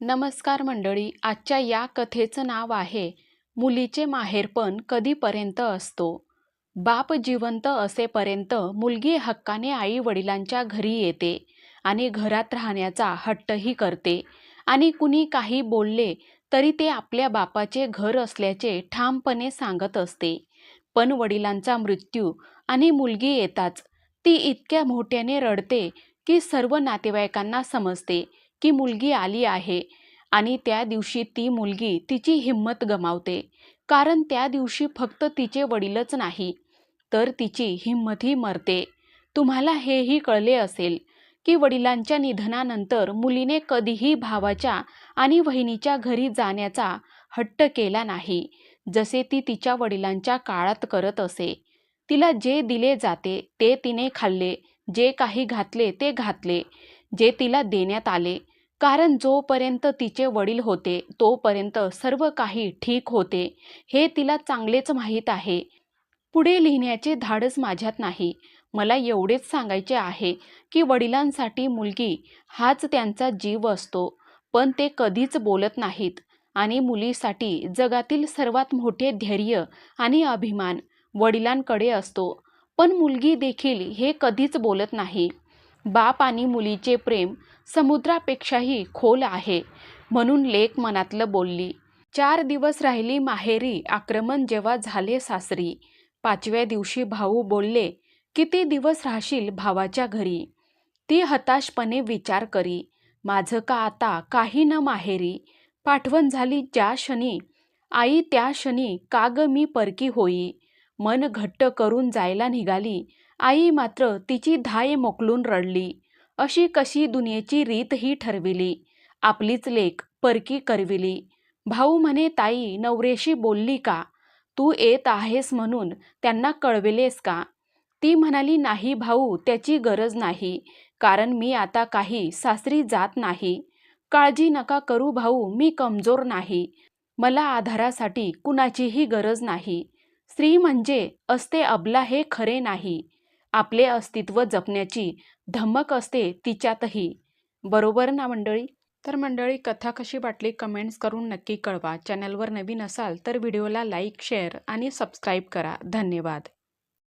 नमस्कार मंडळी आजच्या या कथेचं नाव आहे मुलीचे माहेरपण कधीपर्यंत असतो? बाप जिवंत असेपर्यंत मुलगी हक्काने आई वडिलांच्या घरी येते आणि घरात राहण्याचा हट्टही करते आणि कुणी काही बोलले तरी ते आपल्या बापाचे घर असल्याचे ठामपणे सांगत असते. पण वडिलांचा मृत्यू आणि मुलगी येताच ती इतक्या मोठ्याने रडते की सर्व नातेवाईकांना समजते की मुलगी आली आहे आणि त्या दिवशी ती मुलगी तिची हिंमत गमावते. कारण त्या दिवशी फक्त तिचे वडीलच नाही तर तिची हिंमतही मरते. तुम्हाला हेही कळले असेल की वडिलांच्या निधनानंतर मुलीने कधीही भावाच्या आणि वहिनीच्या घरी जाण्याचा हट्ट केला नाही जसे ती तिच्या वडिलांच्या काळात करत असे. तिला जे दिले जाते ते तिने खाल्ले जे काही घातले ते घातले. जे तिला देण्यात आले. कारण जोपर्यंत तिचे वडील होते तोपर्यंत सर्व काही ठीक होते हे तिला चांगलेच माहीत आहे. पुढे लिहिण्याचे धाडस माझ्यात नाही. मला एवढेच सांगायचे आहे की वडिलांसाठी मुलगी हाच त्यांचा जीव असतो पण ते कधीच बोलत नाहीत. आणि मुलीसाठी जगातील सर्वात मोठे धैर्य आणि अभिमान वडिलांकडे असतो. पण मुलगी देखील हे कधीच बोलत नाही. बाप आणि मुलीचे प्रेम समुद्रापेक्षाही खोल आहे म्हणून लेक मनातलं बोलली. चार दिवस राहिली माहेरी आक्रमण जेव्हा झाले सासरी. पाचव्या दिवशी भाऊ बोलले किती दिवस राहशील भावाच्या घरी ती हताशपणे विचार करी माझं का आता काही न माहेरी? पाठवण झाली ज्या क्षणी? आई त्या क्षणी का मी परकी होई? मन घट्ट करून जायला निघाली आई मात्र तिची धाय मोकलून रडली. अशी कशी दुनियेची रीत ही ठरविली. आपलीच लेख परकी करविली. भाऊ म्हणे ताई नवरेशी बोलली का? तू येत आहेस म्हणून त्यांना कळविलेस का? ती म्हणाली नाही भाऊ त्याची गरज नाही. कारण मी आता काही सासरी जात नाही. काळजी नका करू भाऊ मी कमजोर नाही. मला आधारासाठी कुणाचीही गरज नाही. स्त्री म्हणजे असते अबला हे खरे नाही. आपले अस्तित्व जपण्याची धमक असते तिच्यातही. बरोबर ना मंडळी? तर मंडळी कथा कशी वाटली कमेंट्स करून नक्की कळवा. चॅनलवर नवीन असाल तर व्हिडिओला लाईक शेअर आणि सबस्क्राईब करा. धन्यवाद.